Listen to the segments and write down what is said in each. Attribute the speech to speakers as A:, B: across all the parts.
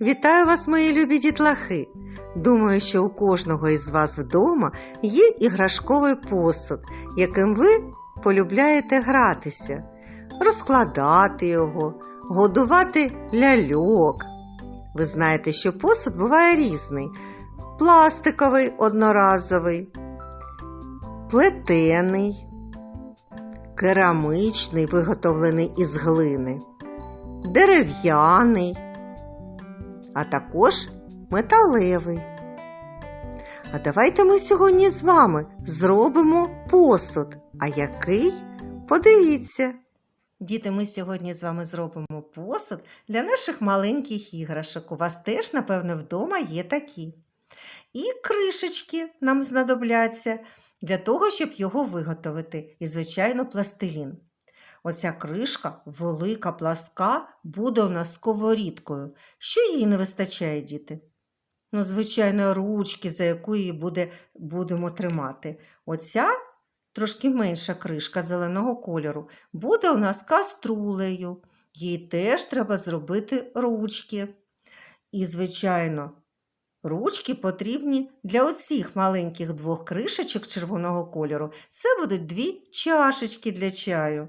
A: Вітаю вас, мої любі дітлахи! Думаю, що у кожного із вас вдома є іграшковий посуд, яким ви полюбляєте гратися, розкладати його, годувати ляльок. Ви знаєте, що посуд буває різний: пластиковий одноразовий, плетений, керамичний, виготовлений із глини, дерев'яний а також металевий. А давайте ми сьогодні з вами зробимо посуд. А який? Подивіться. Діти, ми сьогодні з вами зробимо посуд для наших маленьких іграшок. У вас теж, напевно, вдома є такі. І кришечки нам знадобляться для того, щоб його виготовити. І, звичайно, пластилін. Оця кришка, велика, пласка, буде у нас сковорідкою. Що їй не вистачає, діти? Ну, звичайно, ручки, за яку її буде, будемо тримати. Оця трошки менша кришка зеленого кольору буде у нас каструлею. Їй теж треба зробити ручки. І, звичайно, ручки потрібні для оцих маленьких двох кришечок червоного кольору. Це будуть дві чашечки для чаю.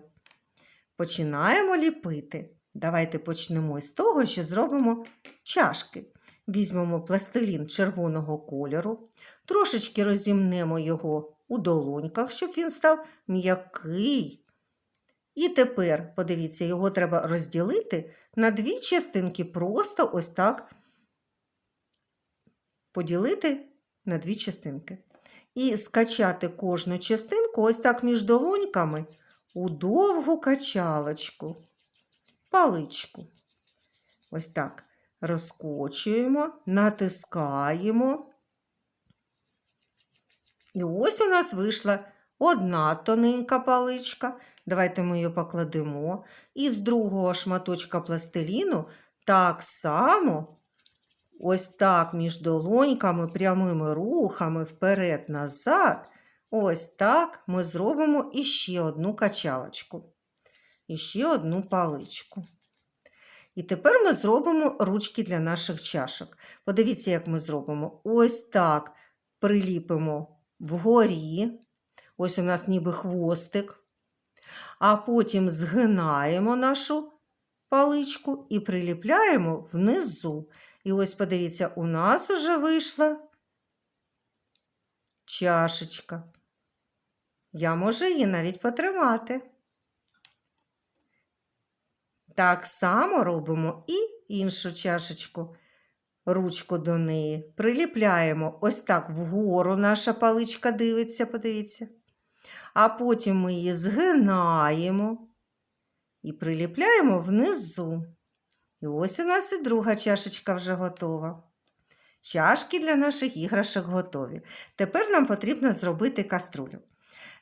A: Починаємо ліпити. Давайте почнемо з того, що зробимо чашки. Візьмемо пластилін червоного кольору, трошечки розімнемо його у долоньках, щоб він став м'який. І тепер, подивіться, його треба розділити на дві частинки, просто ось так поділити на дві частинки. І скачати кожну частинку ось так між долоньками у довгу качалочку, паличку. Ось так розкочуємо, натискаємо. І ось у нас вийшла одна тоненька паличка. Давайте ми її покладемо. І з другого шматочка пластиліну так само, ось так між долоньками, прямими рухами вперед-назад. Ось так ми зробимо іще одну качалочку, іще одну паличку. І тепер ми зробимо ручки для наших чашок. Подивіться, як ми зробимо. Ось так приліпимо вгорі. Ось у нас ніби хвостик. А потім згинаємо нашу паличку і приліпляємо внизу. І ось подивіться, у нас уже вийшла чашечка. Я можу її навіть потримати. Так само робимо і іншу чашечку, ручку до неї. Приліпляємо ось так вгору наша паличка дивиться, подивіться. А потім ми її згинаємо і приліпляємо внизу. І ось у нас і друга чашечка вже готова. Чашки для наших іграшок готові. Тепер нам потрібно зробити каструлю.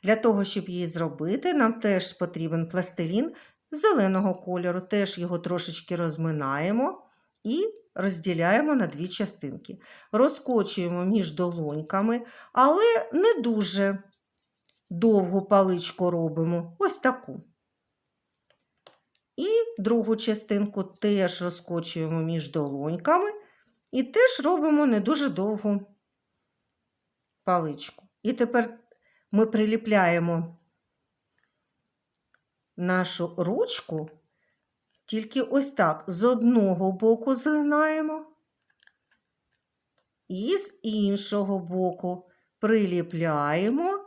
A: Для того, щоб її зробити, нам теж потрібен пластилін зеленого кольору. Теж його трошечки розминаємо і розділяємо на дві частинки. Розкочуємо між долоньками, але не дуже довгу паличку робимо. Ось таку. І другу частинку теж розкочуємо між долоньками. І теж робимо не дуже довгу паличку. І тепер ми приліпляємо нашу ручку, тільки ось так з одного боку згинаємо, і з іншого боку приліпляємо,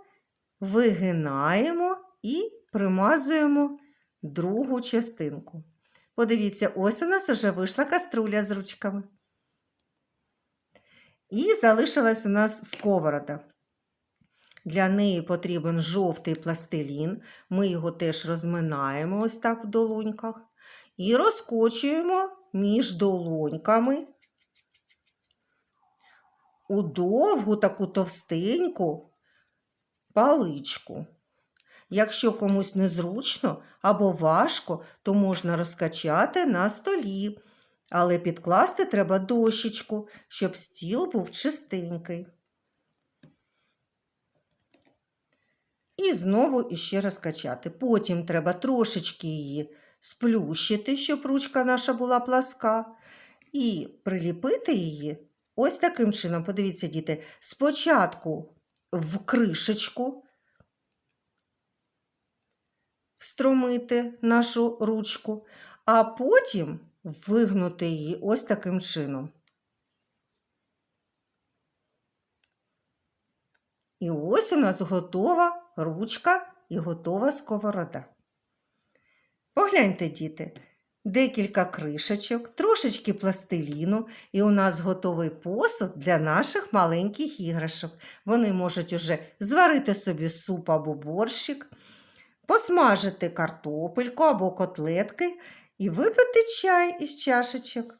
A: вигинаємо і примазуємо другу частинку. Подивіться, ось у нас вже вийшла каструля з ручками. І залишилась у нас сковорода. Для неї потрібен жовтий пластилін. Ми його теж розминаємо ось так в долоньках. І розкочуємо між долоньками у довгу таку товстеньку паличку. Якщо комусь незручно або важко, то можна розкачати на столі. Але підкласти треба дощечку, щоб стіл був чистенький. І знову іще розкачати. Потім треба трошечки її сплющити, щоб ручка наша була пласка. і приліпити її ось таким чином. Подивіться, діти, спочатку в кришечку встромити нашу ручку, а потім вигнути її ось таким чином. І ось у нас готова ручка і готова сковорода. Погляньте, діти, декілька кришечок, трошечки пластиліну, і у нас готовий посуд для наших маленьких іграшок. Вони можуть уже зварити собі суп або борщик, посмажити картопельку або котлетки і випити чай із чашечок.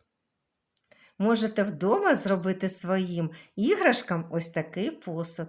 A: Можете вдома зробити своїм іграшкам ось такий посуд.